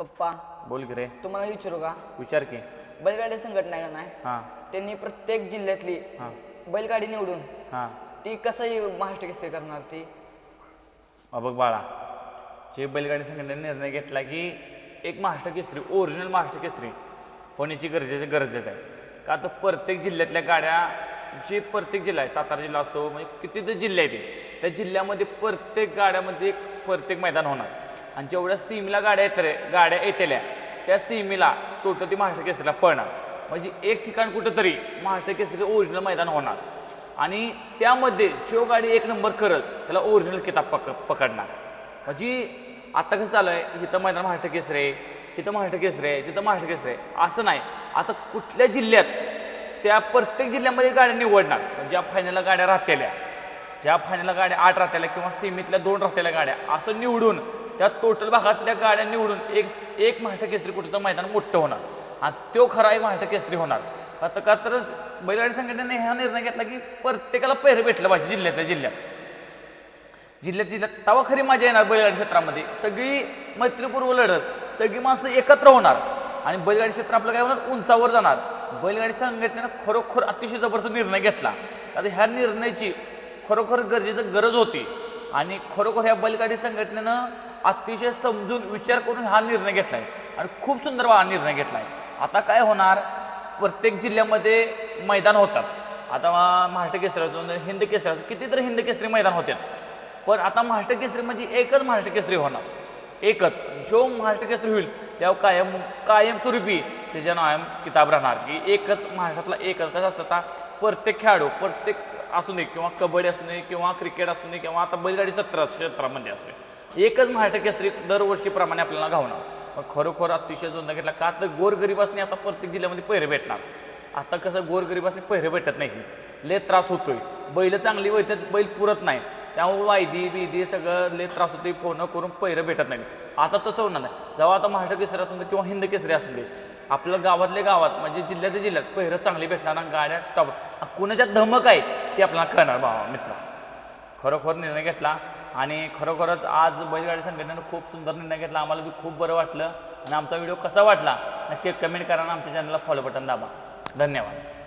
पप्पा बोल की रे. तुम्हाला विचारू का? विचार की. बैलगाडी संघटना आहे का नाही? हां. त्यांनी प्रत्येक जिल्ह्यातली हां. बैलगाडी निवडून हां. ती कसं महाराष्ट्र केसरी करणार ती? अ बघ बाळा जे बैलगाडी संघटनेने निर्णय घेतला की एक महाराष्ट्र केसरी ओरिजिनल महाराष्ट्र केसरी होण्याची गरजेची गरजेचं आहे. का तर प्रत्येक जिल्ह्यातल्या गाड्या जे प्रत्येक जिल्हा आहे सातारा जिल्हा असो म्हणजे किती तर जिल्हे आहेत त्या जिल्ह्यामध्ये प्रत्येक गाड्यामध्ये एक प्रत्येक मैदान होणार. आणि जेवढ्या सीमेला गाड्या येत रे गाड्या येतेल्या त्या सीमेला टोटल ती महाराष्ट्र केसरीला पळणार म्हणजे एक ठिकाण कुठंतरी महाराष्ट्र केसरीचं ओरिजिनल मैदान होणार. आणि त्यामध्ये जो गाडी एक नंबर करत त्याला ओरिजिनल किताब पक पकडणार. म्हणजे आता कसं चालू आहे? इथं मैदान महाराष्ट्र केसरे आहे इथं महाराष्ट्र केसरे आहे तिथं महाराष्ट्र केसरे आहे. असं नाही. आता कुठल्या जिल्ह्यात त्या प्रत्येक जिल्ह्यामध्ये गाड्या निवडणार? म्हणजे ज्या फायनलला गाड्या राहतेल्या. ज्या फायनल गाड्या आठ राहत्याला किंवा सीमेतल्या दोन राहत्याला गाड्या असं निवडून त्या टोटल भागातल्या गाड्या निवडून एक एक महाराष्ट्र केसरी कुठं तर मैदान मोठं होणार. आणि तो खरा एक महाराष्ट्र केसरी होणार. आता का तर बैलगाडी संघटनेने हा निर्णय घेतला की प्रत्येकाला पहिरं भेटलं पाहिजे जिल्ह्यातल्या जिल्ह्यात. जिल्ह्यात जिल्ह्यात तवा खरी मजा येणार बैलगाडी क्षेत्रामध्ये. सगळी मैत्रीपूर्व लढत सगळी माणसं एकत्र होणार. आणि बैलगाडी क्षेत्र आपलं काय होणार? उंचावर जाणार. बैलगाडी संघटनेनं खरोखर अतिशय जबरदस्त निर्णय घेतला. आता ह्या निर्णयाची खरोखर गरजेचं गरज होती. आणि खरोखर ह्या बैलगाडी संघटनेनं अतिशय समजून विचार करून हा निर्णय घेतला आहे आणि खूप सुंदर हा निर्णय घेतला आहे आता काय होणार? प्रत्येक जिल्ह्यामध्ये मैदान होतात. आता महाराष्ट्र केसरीचं हिंद केसरी कितीतरी हिंद केसरी मैदान होतात पण आता महाराष्ट्र केसरी म्हणजे एकच महाराष्ट्र केसरी होणार. एकच. जो महाराष्ट्र केसरी होईल त्या कायम कायमस्वरूपी त्याच्या नाव किताब राहणार. की एकच महाराष्ट्रातला एकच. कसं असतं आता? प्रत्येक खेळाडू प्रत्येक असू दे किंवा कबड्डी असू दे किंवा क्रिकेट असू दे किंवा आता बैलगाडी सत्र क्षेत्रामध्ये असू दे एकच महाराष्ट्र केसरी दरवर्षीप्रमाणे आपल्याला घावणार. पण खरोखर अतिशय जोंदा घेतला. का तर गोरगरिबासनी आता प्रत्येक जिल्ह्यामध्ये पहिरे भेटणार. आता कसं गोरगरिबासनी पहिरे भेटत नाही लय त्रास होतोय. बैल चांगली होतात बैल पुरत नाही त्यामुळे वायदी बिदी सगळं लय त्रास होतोय. फोन करून पहिरं भेटत नाही आता तसं होणार नाही. जेव्हा आता महाराष्ट्र केसरी असून दे किंवा हिंद केसरी असून दे आपल्या गावातल्या गावात म्हणजे जिल्ह्याच्या जिल्ह्यात पहिरं चांगली भेटणार आणि गाड्या टॉप. कुणाच्या धमक आहे? ते आपल्याला कळणार भावा मित्र. खरोखर निर्णय घेतला आणि खरोखरच आज बैलगाडी संघटनेनं खूप सुंदर निर्णय घेतला. आम्हाला बी खूप बरं वाटलं आणि आमचा व्हिडिओ कसा वाटला नक्की कमेंट करा आणि आमच्या चॅनलला फॉलो बटन दाबा. धन्यवाद.